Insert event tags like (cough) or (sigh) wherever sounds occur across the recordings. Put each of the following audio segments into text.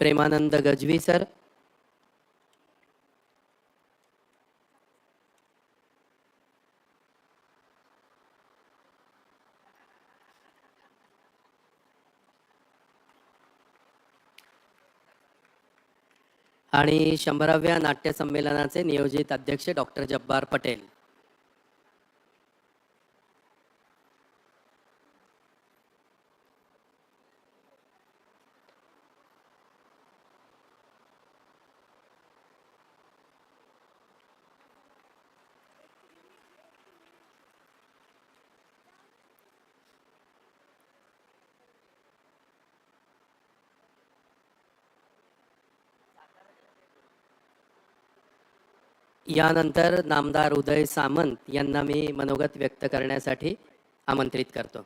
Premanand Gajvi sir आणि शंभराव्या नाट्य संमेलनाचे नियोजित अध्यक्ष डॉक्टर जब्बार पटेल. यानंतर नामदार उदय सामंत यांना मी मनोगत व्यक्त करण्यासाठी आमंत्रित करतो.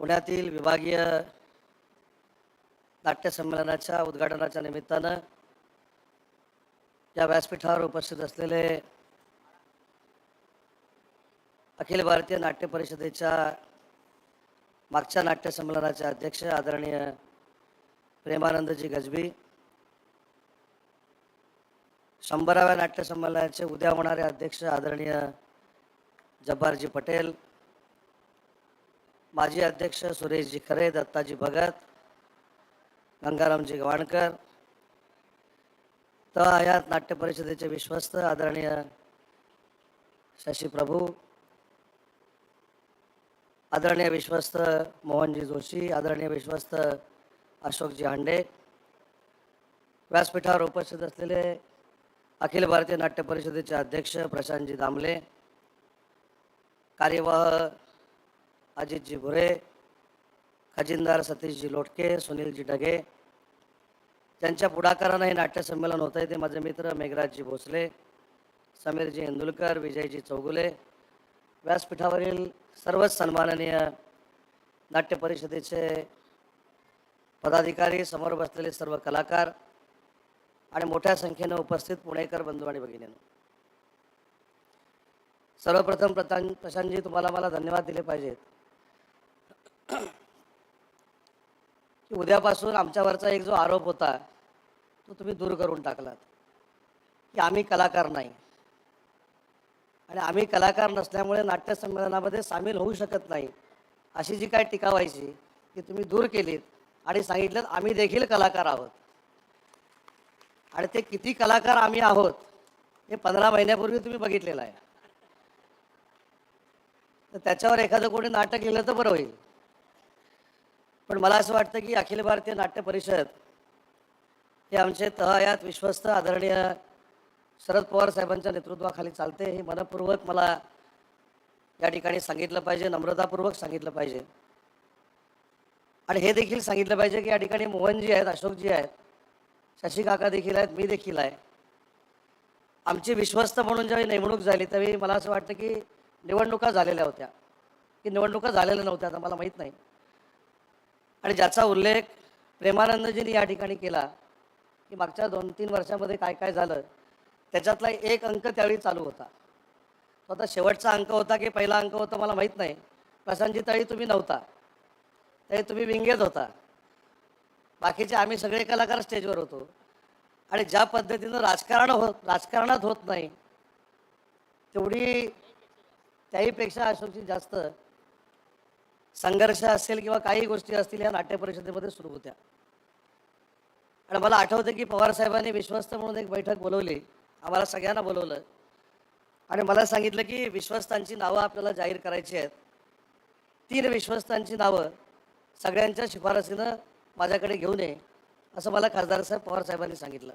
पुण्यातील विभागीय नाट्य संमेलनाच्या उद्घाटनाच्या निमित्तानं या व्यासपीठावर उपस्थित असलेले अखिल भारतीय नाट्य परिषदेच्या मागच्या नाट्य संमेलनाचे अध्यक्ष आदरणीय प्रेमानंदजी गजबी शंभराव्या नाट्य संमेलनाचे उद्या होणारे अध्यक्ष आदरणीय जब्बारजी पटेल माजी अध्यक्ष सुरेशजी खरे दत्ताजी भगत गंगारामजी गवाणकर त हयात नाट्य परिषदेचे विश्वस्त आदरणीय शशी प्रभू आदरणीय विश्वस्त मोहनजी जोशी आदरणीय विश्वस्त अशोकजी हांडे व्यासपीठावर उपस्थित असलेले अखिल भारतीय नाट्य परिषदेचे अध्यक्ष प्रशांतजी दामले कार्यवाह अजितजी भुरे खजिनदार सतीशजी लोटके सुनीलजी ढगे ज्यांच्या पुढाकारानं हे नाट्यसंमेलन होतं आहे ते माझे मित्र मेघराजजी भोसले समीरजी इंदुलकर विजयजी चौगुले व्यासपीठावरील सर्वच सन्माननीय नाट्य परिषदेचे पदाधिकारी समोर बसलेले सर्व कलाकार आणि मोठ्या संख्येनं उपस्थित पुणेकर बंधू आणि भगिनींनो. सर्वप्रथम प्रतान प्रशांतजी तुम्हाला मला धन्यवाद दिले पाहिजेत. की उद्यापासून आमच्यावरचा एक जो आरोप होता तो तुम्ही दूर करून टाकलात. की आम्ही कलाकार नाही. आणि आम्ही कलाकार नसल्यामुळे नाट्यसंमेलनामध्ये सामील होऊ शकत नाही. अशी जी काय टीका व्हायची ती तुम्ही दूर केलीत आणि सांगितलं आम्ही देखील कलाकार आहोत. आणि ते किती कलाकार आम्ही आहोत हे पंधरा महिन्यापूर्वी तुम्ही बघितलेलं आहे. तर त्याच्यावर एखादं कोणी नाटक लिहिलं तर बरं होईल. पण मला असं वाटतं की अखिल भारतीय नाट्य परिषद हे आमचे तहयात विश्वस्त आदरणीय शरद पवार साहेबांच्या नेतृत्वाखाली चालते हे मनपूर्वक मला या ठिकाणी सांगितलं पाहिजे नम्रतापूर्वक सांगितलं पाहिजे. आणि हे देखील सांगितलं पाहिजे की या ठिकाणी मोहनजी आहेत अशोकजी आहेत शशी काका देखील आहेत मी देखील आहे. आमची विश्वस्त म्हणून ज्यावेळी नेमणूक झाली त्यावेळी मला असं वाटतं की निवडणुका झालेल्या होत्या. की निवडणुका झालेल्या नव्हत्या आता मला माहीत नाही. आणि ज्याचा उल्लेख प्रेमानंदजींनी या ठिकाणी केला की मागच्या दोन तीन वर्षामध्ये काय काय झालं त्याच्यातला एक अंक त्यावेळी चालू होता. तो आता शेवटचा अंक होता की पहिला अंक होता मला माहीत नाही. प्रशांतजी तळी तुम्ही नव्हता. तरी तुम्ही विंगेत होता. बाकीचे आम्ही सगळे कलाकार स्टेजवर होतो. आणि ज्या पद्धतीनं राजकारण होत राजकारणात होत नाही तेवढी त्याहीपेक्षा अशोकची जास्त संघर्ष असेल किंवा काही गोष्टी असतील या नाट्य परिषदेमध्ये सुरू होत्या. आणि मला आठवतं की पवार साहेबांनी विश्वस्त म्हणून एक बैठक बोलवली. आम्हाला सगळ्यांना बोलवलं. आणि मला सांगितलं की विश्वस्तांची नावं आपल्याला जाहीर करायची आहेत. तीन विश्वस्तांची नावं सगळ्यांच्या शिफारसीनं माझ्याकडे घेऊन ये असं मला खासदार साहेब पवार साहेबांनी सांगितलं.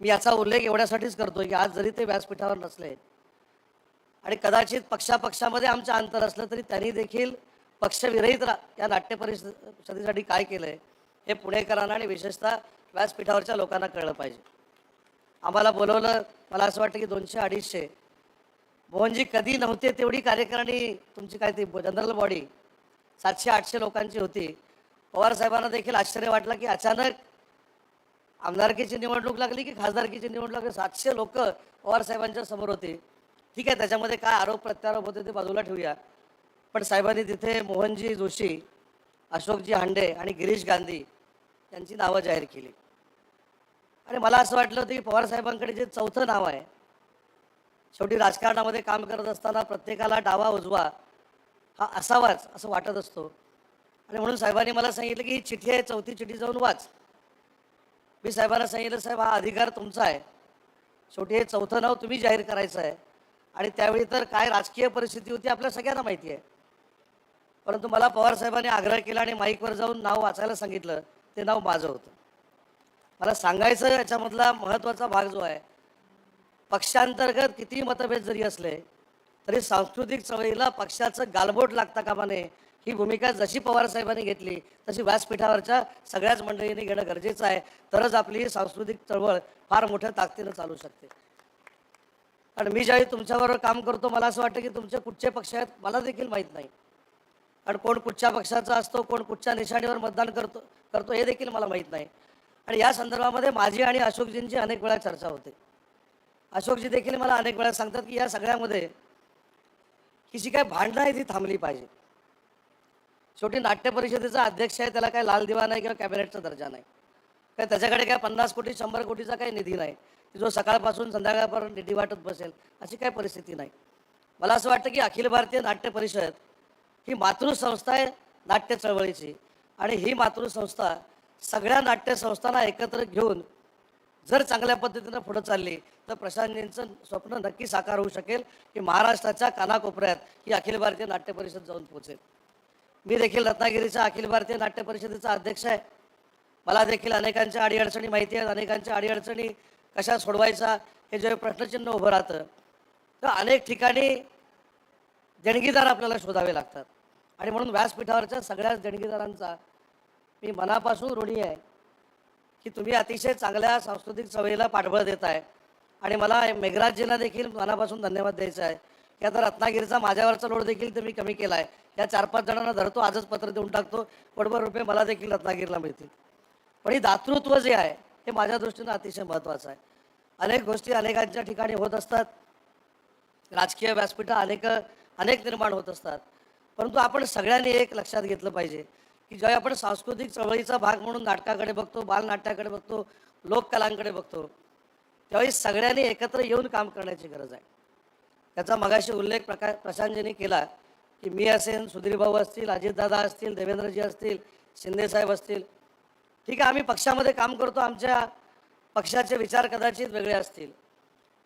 मी याचा उल्लेख एवढ्यासाठीच करतो की आज जरी ते व्यासपीठावर नसले आणि कदाचित पक्षापक्षामध्ये आमचं अंतर असलं तरी त्यांनी देखील पक्षविरहित रा या नाट्य परिषदेसाठी काय केलं आहे हे पुणेकरांना आणि विशेषतः व्यासपीठावरच्या लोकांना कळलं पाहिजे. आम्हाला बोलवलं. मला असं वाटतं की दोनशे अडीचशे. मोहनजी कधी नव्हते तेवढी कार्यकारणी तुमची काय ती जनरल बॉडी? सातशे आठशे लोकांची होती. पवार साहेबांना देखील आश्चर्य वाटलं की अचानक आमदारकीची निवडणूक लागली की खासदारकीची निवडणूक लागली. सातशे लोक पवार साहेबांच्या समोर होते. ठीक आहे त्याच्यामध्ये काय आरोप प्रत्यारोप होते ते बाजूला ठेवूया. पण साहेबांनी तिथे मोहनजी जोशी अशोकजी हांडे आणि गिरीश गांधी यांची नावं जाहीर केली. आणि मला असं वाटलं होतं की पवार साहेबांकडे जे चौथं नाव आहे शेवटी राजकारणामध्ये काम करत असताना प्रत्येकाला डावा उजवा हा असावाच असं वाटत असतो. आणि म्हणून साहेबांनी मला सांगितलं की ही चिठी आहे चौथी चिठी जाऊन वाच. मी साहेबांना सांगितलं साहेब हा अधिकार तुमचा आहे. शेवटी हे चौथं नाव तुम्ही जाहीर करायचं आहे. आणि त्यावेळी तर काय राजकीय परिस्थिती होती आपल्या सगळ्यांना माहिती आहे. परंतु मला पवारसाहेबांनी आग्रह केला आणि माईकवर जाऊन नाव वाचायला सांगितलं. ते नाव माझं होतं. मला सांगायचं याच्यामधला महत्त्वाचा भाग जो आहे पक्षांतर्गत किती मतभेद जरी असले तरी सांस्कृतिक चळवळीला पक्षाचं गालबोट लागता कामा नये ही भूमिका जशी पवार साहेबांनी घेतली तशी व्यासपीठावरच्या सगळ्याच मंडळींनी घेणं गरजेचं आहे. तरच आपली ही सांस्कृतिक चळवळ फार मोठ्या ताकदीनं चालू शकते. कारण मी ज्यावेळी तुमच्याबरोबर काम करतो मला असं वाटतं की तुमचे कुठचे पक्ष आहेत मला देखील माहीत नाही. आणि कोण कुठच्या पक्षाचा असतो कोण कुठच्या निशाणीवर मतदान करतो करतो हे देखील मला माहीत नाही. आणि या संदर्भामध्ये माझी आणि अशोकजींची अनेक वेळा चर्चा होते. अशोकजी देखील मला अनेक वेळा सांगतात की या सगळ्यामध्ये ही जी काय भांडणं आहे ती थांबली पाहिजे. शेवटी नाट्य परिषदेचा अध्यक्ष आहे त्याला काय लाल दिवा नाही किंवा कॅबिनेटचा दर्जा नाही. काय त्याच्याकडे काय पन्नास कोटी शंभर कोटीचा काही निधी नाही. जो सकाळपासून संध्याकाळपर्यंत निधी वाटत बसेल अशी काही परिस्थिती नाही. मला असं वाटतं की अखिल भारतीय नाट्य परिषद ही मातृसंस्था आहे नाट्य चळवळीची. आणि ही मातृसंस्था सगळ्या नाट्यसंस्थांना एकत्र घेऊन जर चांगल्या पद्धतीनं पुढं चालली तर प्रशांतजींचं स्वप्न नक्की साकार होऊ शकेल की महाराष्ट्राच्या कानाकोपऱ्यात ही अखिल भारतीय नाट्य परिषद जाऊन पोहोचेल. मी देखील रत्नागिरीच्या अखिल भारतीय नाट्य परिषदेचा अध्यक्ष आहे. मला देखील अनेकांच्या अडीअडचणी माहिती आहेत. अनेकांच्या अडीअडचणी कशा सोडवायचा हे जे प्रश्नचिन्ह उभं राहतं तर अनेक ठिकाणी देणगीदार आपल्याला शोधावे लागतात. आणि म्हणून व्यासपीठावरच्या सगळ्याच देणगीदारांचा मी मनापासून ऋणी आहे की तुम्ही अतिशय चांगल्या सांस्कृतिक सवयीला पाठबळ देत आहे आणि मला मेघराजजींना देखील मनापासून धन्यवाद द्यायचा आहे. की आता रत्नागिरीचा माझ्यावरचा लोड देखील तुम्ही कमी केला आहे या चार पाच जणांना धरतो आजच पत्र देऊन टाकतो. कोटभर रुपये मला देखील रत्नागिरीला मिळतील. पण हे दातृत्व जे आहे हे माझ्या दृष्टीनं अतिशय महत्त्वाचं आहे. अनेक गोष्टी अनेकांच्या ठिकाणी होत असतात. राजकीय व्यासपीठं अनेक अनेक निर्माण होत असतात. परंतु आपण सगळ्यांनी एक लक्षात घेतलं पाहिजे. की ज्यावेळी आपण सांस्कृतिक चळवळीचा भाग म्हणून नाटकाकडे बघतो बालनाट्याकडे बघतो लोककलांकडे बघतो त्यावेळी सगळ्यांनी एकत्र येऊन काम करण्याची गरज आहे. त्याचा मगाशी उल्लेख प्रका प्रशांतजींनी केला की मी असेन सुधीरभाऊ असतील अजितदादा असतील देवेंद्रजी असतील शिंदेसाहेब असतील ठीक आहे आम्ही पक्षामध्ये काम करतो आमच्या पक्षाचे विचार कदाचित वेगळे असतील.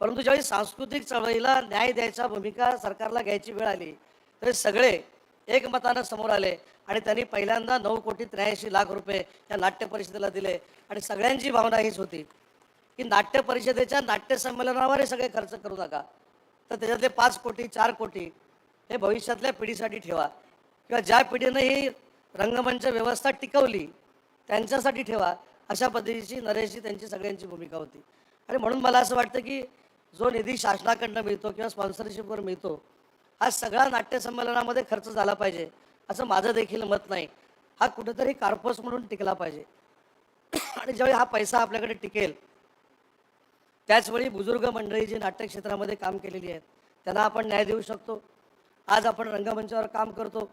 परंतु ज्यावेळी सांस्कृतिक चळवळीला न्याय द्यायच्या भूमिका सरकारला घ्यायची वेळ आली तर सगळे एकमतानं समोर आले आणि त्यांनी पहिल्यांदा नऊ कोटी त्र्याऐंशी लाख रुपये या नाट्य परिषदेला दिले. आणि सगळ्यांची भावना हीच होती की नाट्य परिषदेच्या नाट्य संमेलनावर हे सगळे खर्च करू नका. तर त्याच्यातले पाच कोटी चार कोटी हे भविष्यातल्या पिढीसाठी ठेवा. किंवा ज्या पिढीनं ही रंगमंच व्यवस्था टिकवली त्यांच्यासाठी ठेवा. अशा पद्धतीची नरेशची त्यांची सगळ्यांची भूमिका होती. आणि म्हणून मला असं वाटतं की जो निधी शासनाकडनं मिळतो किंवा स्पॉन्सरशिपवर मिळतो हा सगळा नाट्य संमेलनामध्ये खर्च झाला पाहिजे असं माझं देखील मत नाही. हा कुठेतरी कार्पस म्हणून टिकला पाहिजे. आणि ज्यावेळी हा पैसा आपल्याकडे टिकेल त्याचवेळी बुजुर्ग मंडळी जी नाट्य क्षेत्रामध्ये काम केलेली आहेत त्यांना आपण न्याय देऊ शकतो. आज आपण रंगमंचावर काम करतो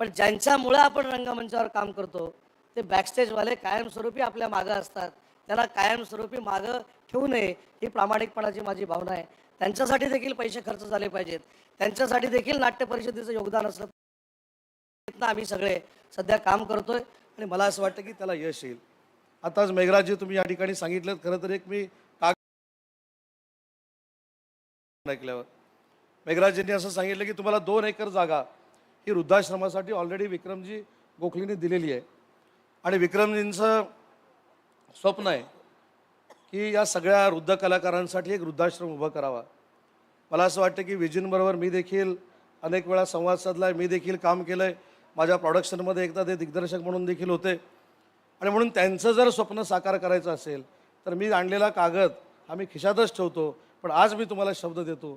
पण ज्यांच्यामुळं आपण रंगमंचावर काम करतो ते बॅकस्टेजवाले कायमस्वरूपी आपल्या मागं असतात. त्यांना कायमस्वरूपी मागं ठेवू नये ही प्रामाणिकपणाची माझी भावना आहे. त्यांच्यासाठी देखील पैसे खर्च झाले पाहिजेत. त्यांच्यासाठी देखील नाट्य परिषदेचं योगदान असलं आम्ही सगळे. सध्या काम करतोय आणि मला असं वाटतं की त्याला यश येईल. आताच मेघराजजी तुम्ही या ठिकाणी सांगितलं खरं तर एक मी ऐकल्यावर. मेघराजजींनी असं सांगितलं की तुम्हाला दोन एकर जागा ही वृद्धाश्रमासाठी ऑलरेडी विक्रमजी गोखलेने दिलेली आहे. आणि विक्रमजींचं स्वप्न आहे की या सगळ्या वृद्ध कलाकारांसाठी एक वृद्धाश्रम उभा करावा. मला असं वाटतं की विजींबरोबर मी देखील अनेक वेळा संवाद साधला आहे मी देखील काम केलं आहे माझ्या प्रॉडक्शनमध्ये एकदा ते दिग्दर्शक म्हणून देखील होते. आणि म्हणून त्यांचं जर स्वप्न साकार करायचं असेल तर मी आणलेला कागद आम्ही खिशातच ठेवतो. पण आज मी तुम्हाला शब्द देतो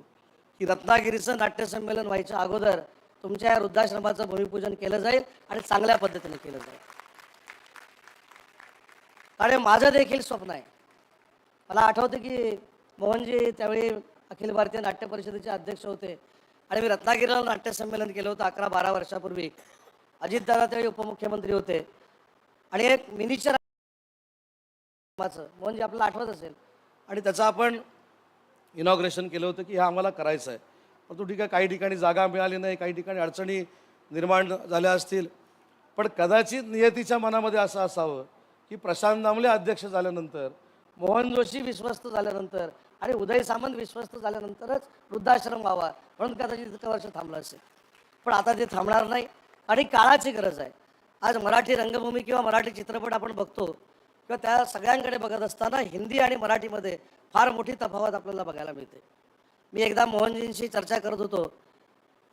की रत्नागिरीचं नाट्यसंमेलन व्हायच्या अगोदर तुमच्या या वृद्धाश्रमाचं भूमिपूजन केलं जाईल आणि चांगल्या पद्धतीने केलं जाईल. आणि माझं देखील स्वप्न आहे. मला आठवतं की मोहनजी त्यावेळी अखिल भारतीय नाट्य परिषदेचे अध्यक्ष होते. आणि मी रत्नागिरीला नाट्य संमेलन केलं होतं अकरा बारा वर्षापूर्वी. अजितदादा त्यावेळी उपमुख्यमंत्री होते. आणि एक मिनीचर मोहनजी आपल्याला आठवत असेल. आणि त्याचं आपण इनॉग्रेशन केलं होतं की हे आम्हाला करायचं आहे. परंतु ठीक आहे काही ठिकाणी जागा मिळाली नाही काही ठिकाणी अडचणी निर्माण झाल्या असतील. पण कदाचित नियतीच्या मनामध्ये असं असावं की प्रशांत दामले अध्यक्ष झाल्यानंतर मोहन जोशी विश्वस्त झाल्यानंतर आणि उदय सामंत विश्वस्त झाल्यानंतरच वृद्धाश्रम व्हावा म्हणून कदाचित इतकं वर्ष थांबलं असेल. पण आता ते थांबणार नाही आणि काळाची गरज आहे. आज मराठी रंगभूमी किंवा मराठी चित्रपट आपण बघतो किंवा त्या सगळ्यांकडे बघत असताना हिंदी आणि मराठीमध्ये फार मोठी तफावत आपल्याला बघायला मिळते. मी एकदा मोहनजींशी चर्चा करत होतो.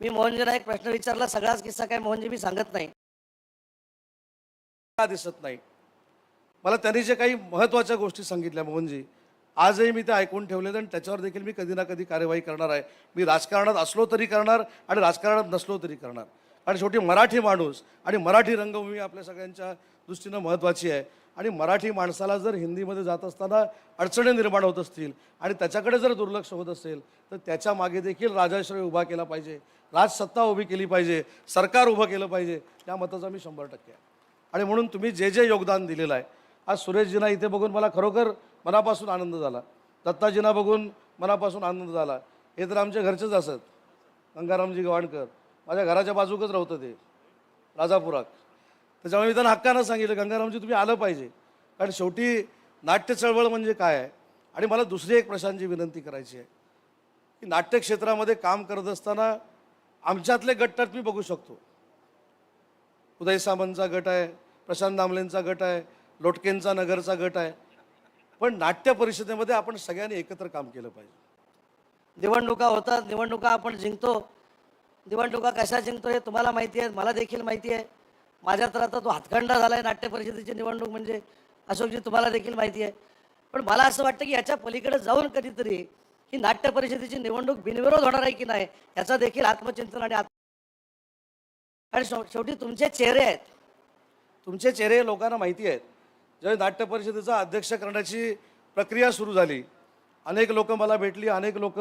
मी मोहनजींना एक प्रश्न विचारला सगळाच किस्सा काय मोहनजी मी सांगत नाही. का दिसत नाही? मला त्यांनी जे काही महत्त्वाच्या गोष्टी सांगितल्या मोहनजी आजही मी ते ऐकून ठेवलेलं आणि त्याच्यावर देखील मी कधी ना कधी कार्यवाही करणार आहे. मी राजकारणात असलो तरी करणार आणि राजकारणात नसलो तरी करणार. कारण शेवटी मराठी माणूस आणि मराठी रंगभूमी आपल्या सगळ्यांच्या दृष्टीनं महत्त्वाची आहे. आणि मराठी माणसाला जर हिंदीमध्ये जात असताना अडचणी निर्माण होत असतील आणि त्याच्याकडे जर दुर्लक्ष होत असेल तर त्याच्यामागे देखील राजाश्रय उभा केला पाहिजे. राजसत्ता उभी केली पाहिजे. सरकार उभं केलं पाहिजे. या मताचा मी शंभर टक्के आहे. आणि म्हणून तुम्ही जे जे योगदान दिलेलं आहे आज सुरेशजींना इथे बघून मला खरोखर मनापासून आनंद झाला. दत्ताजींना बघून मनापासून आनंद झाला. हे तर आमच्या घरचेच असत. गंगारामजी गवाणकर. माझ्या घराच्या बाजूकच राहतं ते. राजापुरात. त्याच्यामुळे मी त्यांना हक्कानं सांगितलं गंगारामजी तुम्ही आलं पाहिजे. कारण शेवटी नाट्य चळवळ म्हणजे काय आहे? आणि मला दुसरी एक प्रशांतची विनंती करायची आहे. की नाट्य क्षेत्रामध्ये काम करत असताना आमच्यातले गट तर मी बघू शकतो. उदय सामंतचा गट आहे प्रशांत दामलेंचा गट आहे लोटकेंचा नगरचा गट आहे. पण नाट्य परिषदेमध्ये आपण सगळ्यांनी एकत्र काम केलं पाहिजे. निवडणुका होतात निवडणुका आपण जिंकतो. निवडणुका कशा जिंकतो हे तुम्हाला माहिती आहे मला देखील माहिती आहे. माझ्या तर आता तो हातखंडा झाला आहे नाट्य परिषदेची निवडणूक म्हणजे अशोकजी तुम्हाला देखील माहिती आहे. पण मला असं वाटतं की याच्या पलीकडे जाऊन कधीतरी ही नाट्य परिषदेची निवडणूक बिनविरोध होणार आहे की नाही याचा देखील आत्मचिंतन आणि आत्म आणि शेवटी तुमचे चेहरे आहेत. तुमचे चेहरे लोकांना माहिती आहेत. ज्यावेळी नाट्य परिषदेचा अध्यक्ष करण्याची प्रक्रिया सुरू झाली अनेक लोक मला भेटली अनेक लोक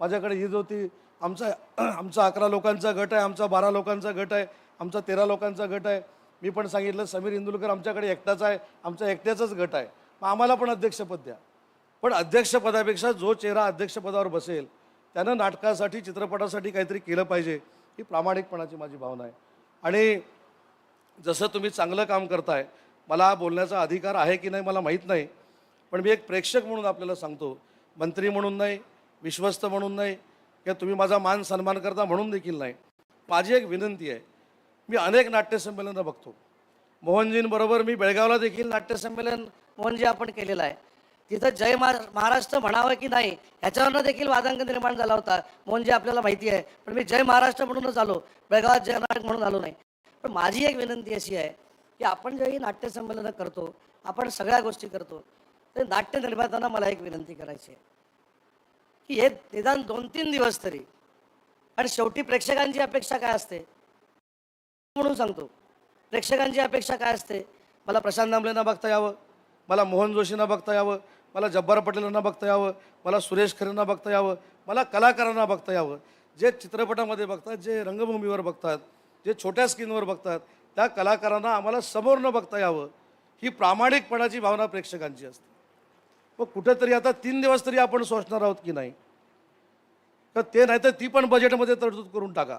माझ्याकडे हीज होती. आमचा (clears throat) आमचा अकरा लोकांचा गट आहे आमचा बारा लोकांचा गट आहे आमचा तेरा लोकांचा गट आहे. मी पण सांगितलं समीर इंदुलकर आमच्याकडे एकटाच आहे आमचा एकट्याचाच गट आहे. मग आम्हाला पण अध्यक्षपद द्या. पण अध्यक्षपदापेक्षा जो चेहरा अध्यक्षपदावर बसेल त्यानं नाटकासाठी चित्रपटासाठी काहीतरी केलं पाहिजे ही प्रामाणिकपणाची माझी भावना आहे. आणि जसं तुम्ही चांगलं काम करताय मला बोलण्याचा अधिकार आहे की नाही मला माहीत नाही. पण मी एक प्रेक्षक म्हणून आपल्याला सांगतो मंत्री म्हणून नाही विश्वस्त म्हणून नाही किंवा तुम्ही माझा मान सन्मान करता म्हणून देखील नाही. माझी एक विनंती आहे मी अनेक नाट्यसंमेलनं बघतो. मोहनजींबरोबर मी बेळगावला देखील नाट्यसंमेलन मोहनजी आपण केलेलं आहे. तिथं जय महाराष्ट्र म्हणावं की नाही ह्याच्यावरनं देखील वादांक निर्माण झाला होता. मोहनजी आपल्याला माहिती आहे पण मी जय महाराष्ट्र म्हणूनच आलो बेळगावात जय नाटक म्हणून आलो नाही. पण माझी एक विनंती अशी आहे की आपण जेही नाट्यसंमेलनं करतो आपण सगळ्या गोष्टी करतो ते नाट्य निर्मात्यांना मला एक विनंती करायची आहे. की हे निदान दोन तीन दिवस तरी आणि शेवटी प्रेक्षकांची अपेक्षा काय असते? म्हणून सांगतो. प्रेक्षकांची अपेक्षा काय असते? मला प्रशांत दामलेंना बघता यावं मला मोहन जोशींना बघता यावं मला जब्बार पटेलांना बघता यावं मला सुरेश खरेंना बघता यावं मला कलाकारांना बघता यावं. जे चित्रपटामध्ये बघतात जे रंगभूमीवर बघतात जे छोट्या स्क्रीनवर बघतात त्या कलाकारांना आम्हाला समोर न बघता यावं ही प्रामाणिकपणाची भावना प्रेक्षकांची असते. मग कुठेतरी आता तीन दिवस तरी आपण सोचणार आहोत की नाही? तर ते नाही तर ती पण बजेटमध्ये तरतूद करून टाका.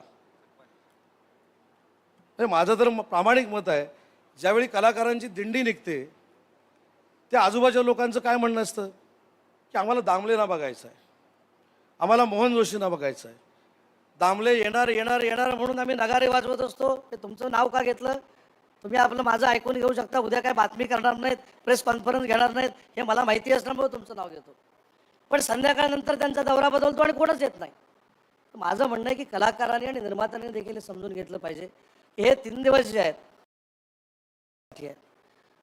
हे माझं तर म- प्रामाणिक मत आहे. ज्यावेळी कलाकारांची दिंडी निघते त्या आजूबाजूच्या लोकांचं काय म्हणणं असतं? की आम्हाला दामलेना बघायचं आहे आम्हाला मोहन जोशींना बघायचं आहे दामले येणार येणार येणार म्हणून आम्ही नगारे वाजवत असतो. ते तुमचं नाव का घेतलं? तुम्ही आपलं माझं ऐकून घेऊ शकता. उद्या काय बातमी करणार नाहीत प्रेस कॉन्फरन्स घेणार नाहीत हे मला माहिती असल्यामुळे तुमचं नाव घेतो. पण संध्याकाळनंतर त्यांचा दौरा बदलतो आणि कोणच येत नाही. माझं म्हणणं आहे की कलाकारांनी आणि निर्मात्यांनी देखील समजून घेतलं पाहिजे. हे तीन दिवस जे आहेत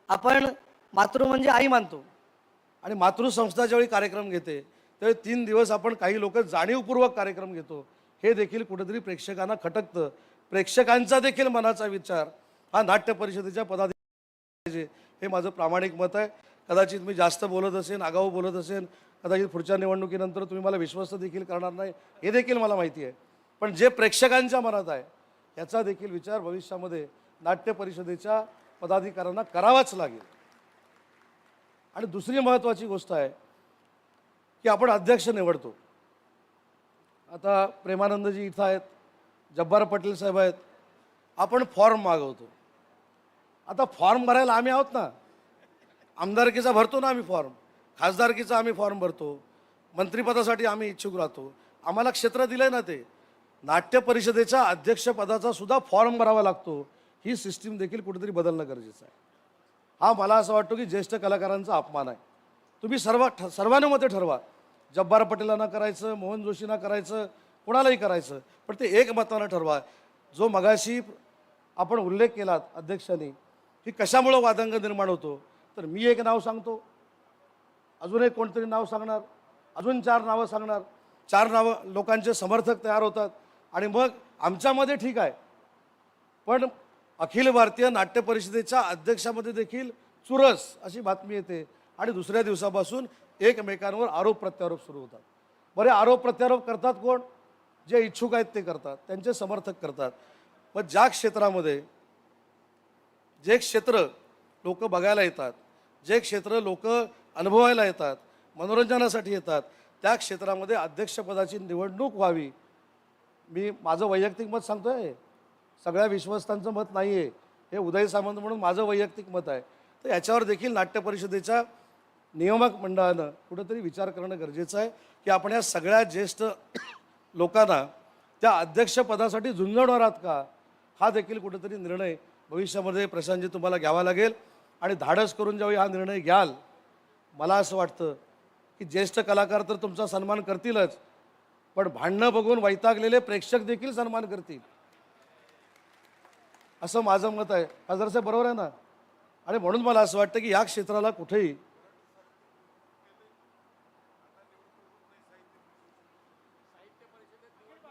आपण मातृ म्हणजे आई मानतो. आणि मातृसंस्था ज्यावेळी कार्यक्रम घेते त्यावेळी तीन दिवस आपण काही लोक जाणीवपूर्वक कार्यक्रम घेतो. हे देखील कुठेतरी प्रेक्षकांना खटकतं. प्रेक्षकांचा देखील मनाचा विचार हा नाट्य परिषदेच्या पदाधिकारी हे माझं प्रामाणिक मत आहे. कदाचित मी जास्त बोलत असेन आगाऊ बोलत असेन कदाचित पुढच्या निवडणुकीनंतर तुम्ही मला विश्वस्त देखील करणार नाही हे देखील मला माहिती आहे. पण जे प्रेक्षकांच्या मनात आहे याचा देखील विचार भविष्यामध्ये नाट्य परिषदेच्या पदाधिकाऱ्यांना करावाच लागेल. आणि दुसरी महत्त्वाची गोष्ट आहे की आपण अध्यक्ष निवडतो. आता प्रेमानंदजी इथं आहेत जब्बार पटेल साहेब आहेत आपण फॉर्म मागवतो. आता फॉर्म भरायला आम्ही आहोत ना. आमदारकीचा भरतो ना आम्ही फॉर्म खासदारकीचा आम्ही फॉर्म भरतो. मंत्रिपदासाठी आम्ही इच्छुक राहतो. आम्हाला क्षेत्र दिलं ना ते. नाट्य परिषदेच्या अध्यक्षपदाचा सुद्धा फॉर्म भरावा लागतो. ही सिस्टीम देखील कुठेतरी बदलणं गरजेचं आहे. हा मला असं वाटतो की ज्येष्ठ कलाकारांचा अपमान आहे. तुम्ही सर्व ठ सर्वानुमते ठरवा. जब्बार पटेलांना करायचं मोहन जोशींना करायचं कोणालाही करायचं. पण ते एकमतानं ठरवा. जो मगाशी आपण उल्लेख केलात अध्यक्षांनी की कशामुळं वादंग निर्माण होतो? तर मी एक नाव सांगतो. अजून एक कोणतरी नाव सांगणार? अजून चार नावं सांगणार. चार नावं लोकांचे समर्थक तयार होतात. आणि मग आमच्यामध्ये ठीक आहे. पण अखिल भारतीय नाट्य परिषदेच्या अध्यक्षामध्ये देखील चुरस अशी बातमी येते. आणि दुसऱ्या दिवसापासून एकमेकांवर आरोप प्रत्यारोप सुरू होतात. बरे आरोप प्रत्यारोप करतात कोण? जे इच्छुक आहेत ते करतात त्यांचे समर्थक करतात. मग ज्या क्षेत्रामध्ये जे क्षेत्र लोक बघायला येतात जे क्षेत्र लोक अनुभवायला येतात मनोरंजनासाठी येतात त्या क्षेत्रामध्ये अध्यक्षपदाची निवडणूक व्हावी. मी माझं वैयक्तिक मत सांगतो आहे सगळ्या विश्वस्तांचं मत नाही आहे हे उदय सामंत म्हणून माझं वैयक्तिक मत आहे. तर याच्यावर देखील नाट्य परिषदेच्या नियामक मंडळानं कुठंतरी विचार करणं गरजेचं आहे की आपण या सगळ्या ज्येष्ठ लोकांना त्या अध्यक्षपदासाठी झुंजवणार आहात का? हा देखील कुठेतरी निर्णय भविष्यामध्ये प्रशांतजी तुम्हाला घ्यावा लागेल. आणि धाडस करून ज्यावेळी हा निर्णय घ्याल मला असं वाटतं की ज्येष्ठ कलाकार तर तुमचा सन्मान करतीलच पण भांडणं बघून वैतागलेले प्रेक्षक देखील सन्मान करतील. असं माझं मत आहे. खासदार साहेब बरोबर आहे ना? आणि म्हणून मला असं वाटतं की या क्षेत्राला कुठेही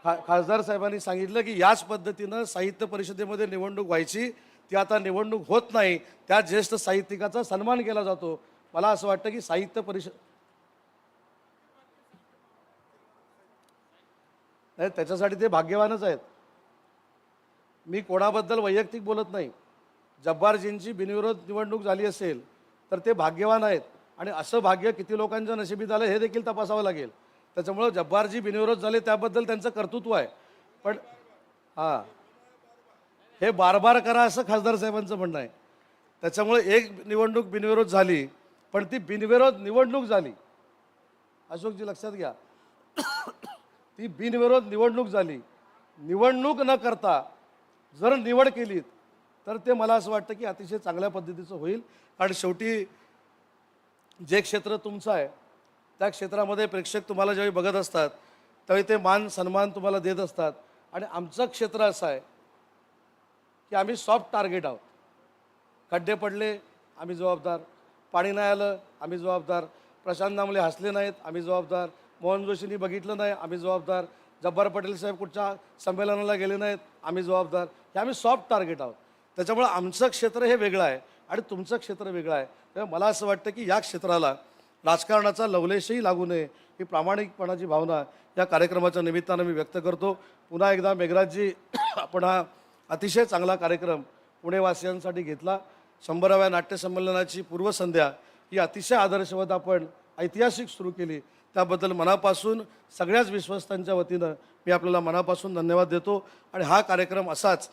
खा खासदार साहेबांनी सांगितलं की याच पद्धतीनं साहित्य परिषदेमध्ये निवडणूक व्हायची ती आता निवडणूक होत नाही त्या ज्येष्ठ साहित्यिकाचा सन्मान केला जातो. मला असं वाटतं की साहित्य परिषद नाही त्याच्यासाठी ते भाग्यवानच आहेत. मी कोणाबद्दल वैयक्तिक बोलत नाही. जब्बारजींची बिनविरोध निवडणूक झाली असेल तर ते भाग्यवान आहेत. आणि असं भाग्य किती लोकांच्या नशिबीत आलं हे देखील तपासावं लागेल. त्याच्यामुळं जब्बारजी बिनविरोध झाले त्याबद्दल त्यांचं कर्तृत्व आहे. पण हां. हे बार बार करा असं खासदार साहेबांचं म्हणणं आहे. त्याच्यामुळे एक निवडणूक बिनविरोध झाली पण ती बिनविरोध निवडणूक झाली. अशोकजी लक्षात घ्या. ती बिनविरोध निवडणूक झाली. निवडणूक न करता जर निवड केलीत तर ते मला असं वाटतं की अतिशय चांगल्या पद्धतीचं होईल. कारण शेवटी जे क्षेत्र तुमचं आहे त्या क्षेत्रामध्ये प्रेक्षक तुम्हाला ज्यावेळी बघत असतात त्यावेळी ते मान सन्मान तुम्हाला देत असतात. आणि आमचं क्षेत्र असं आहे की आम्ही सॉफ्ट टार्गेट आहोत. खड्डे पडले आम्ही जबाबदार. पाणी नाही आलं आम्ही जबाबदार. प्रशांत दामले हसले नाहीत आम्ही जबाबदार. मोहन जोशींनी बघितलं नाही आम्ही जबाबदार. जब्बार पटेल साहेब कुठच्या संमेलनाला गेले नाहीत आम्ही जबाबदार. हे आम्ही सॉफ्ट टार्गेट आहोत. त्याच्यामुळे आमचं क्षेत्र हे वेगळं आहे आणि तुमचं क्षेत्र वेगळं आहे. मला असं वाटतं की या क्षेत्राला राजकारणाचा लवलेशही लागू नये ही प्रामाणिकपणाची भावना या कार्यक्रमाच्या निमित्तानं मी व्यक्त करतो. पुन्हा एकदा मेघराजजी (clears throat) आपण हा अतिशय चांगला कार्यक्रम पुणेवासियांसाठी घेतला. शंभराव्या नाट्यसंमेलनाची पूर्वसंध्या ही अतिशय आदर्शवत आपण ऐतिहासिक सुरू केली. त्याबद्दल मनापासून सगळ्याच विश्वस्तांच्या वतीनं मी आपल्याला मनापासून धन्यवाद देतो. आणि हा कार्यक्रम असाच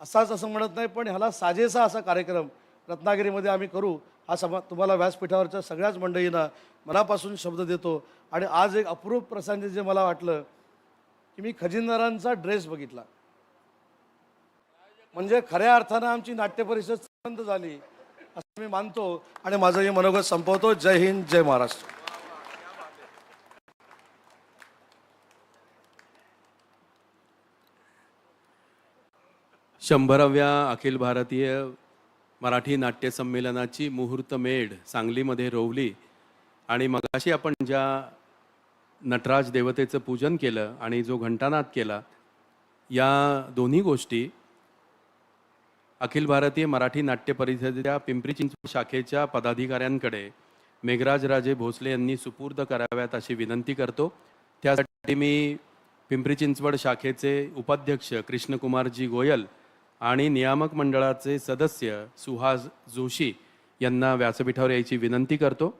असाच असं म्हणत नाही पण ह्याला साजेसा असा कार्यक्रम रत्नागिरीमध्ये आम्ही करू. हा समा तुम्हाला व्यासपीठावरच्या सगळ्याच मंडळींना मनापासून शब्द देतो. आणि आज एक अप्रूप प्रसंग जे मला वाटलं की मी खजिनदारांचा ड्रेस बघितला. म्हणजे खऱ्या अर्थानं आमची नाट्य परिषद संबंध झाली असं मी मानतो. आणि माझं हे मनोगत संपवतो. जय हिंद जय महाराष्ट्र. शंभराव्या अखिल भारतीय मराठी नाट्य संमेलनाची मुहूर्तमेढ सांगलीमध्ये रोवली आणि मगाशी आपण ज्या नटराज देवतेचं पूजन केलं आणि जो घंटानाद केला या दोन्ही गोष्टी अखिल भारतीय मराठी नाट्य परिषदेच्या पिंपरी चिंचवड शाखेच्या पदाधिकाऱ्यांकडे मेघराज राजे भोसले यांनी सुपूर्द कराव्यात अशी विनंती करतो. त्यासाठी मी पिंपरी चिंचवड शाखेचे उपाध्यक्ष कृष्णकुमारजी गोयल आणि नियामक मंडळाचे सदस्य सुहास जोशी यांना व्यासपीठावर यायची विनंती करतो.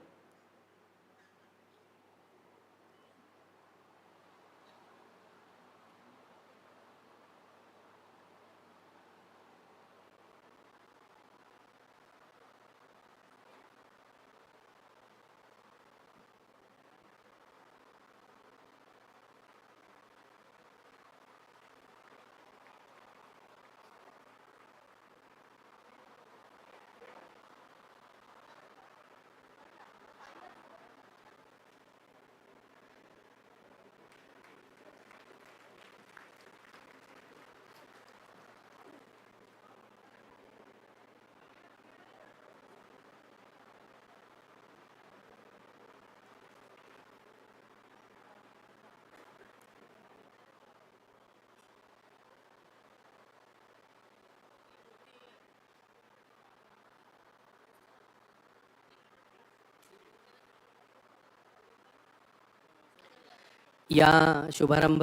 या शुभारंभ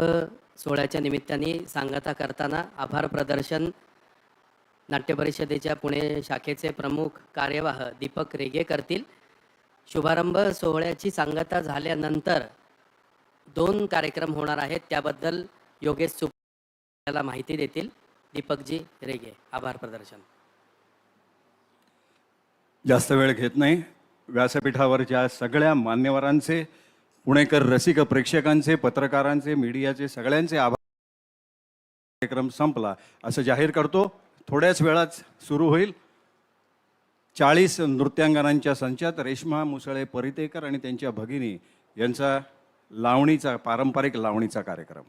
सोहळ्याच्या निमित्ताने सांगता करताना आभार प्रदर्शन नाट्य परिषदेच्या पुणे शाखेचे प्रमुख कार्यवाह दीपक रेगे करतील. शुभारंभ सोहळ्याची सांगता झाल्यानंतर दोन कार्यक्रम होणार आहेत. त्याबद्दल योगेश सुप आपल्याला माहिती देतील दीपकजी रेगे. आभार प्रदर्शन. जास्त वेळ घेत नाही. व्यासपीठावरच्या सगळ्या मान्यवरांचे पुणेकर रसिक प्रेक्षकांचे पत्रकारांचे मीडियाचे सगळ्यांचे आभार. कार्यक्रम संपला. असं जाहीर करतो थोड्याच वेळात सुरू होईल. चाळीस नृत्यांगनांच्या संचात रेश्मा मुसळे परितेकर आणि त्यांच्या भगिनी यांचा लावणीचा पारंपरिक लावणीचा कार्यक्रम.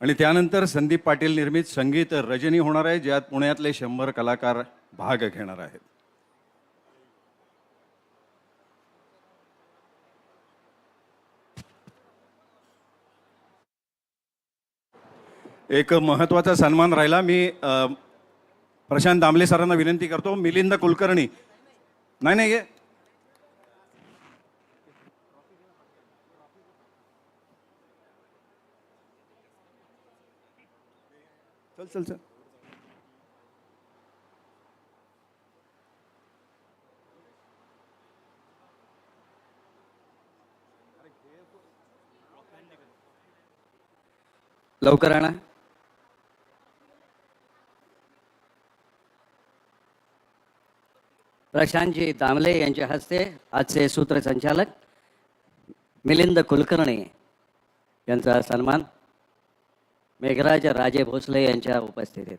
आणि त्यानंतर संदीप पाटील निर्मित संगीत रजनी होणार आहे ज्यात पुण्यातले शंभर कलाकार भाग घेणार आहेत. एक महत्त्वाचा सन्मान राहिला. मी प्रशांत दामले सरांना विनंती करतो. मिलिंद कुलकर्णी. नाही नाही ये. चल चल चल. लवकर आणा. प्रशांतजी दामले यांच्या हस्ते आजचे सूत्रसंचालक मिलिंद कुलकर्णी यांचा सन्मान. मेघराज राजे भोसले यांच्या उपस्थितीत.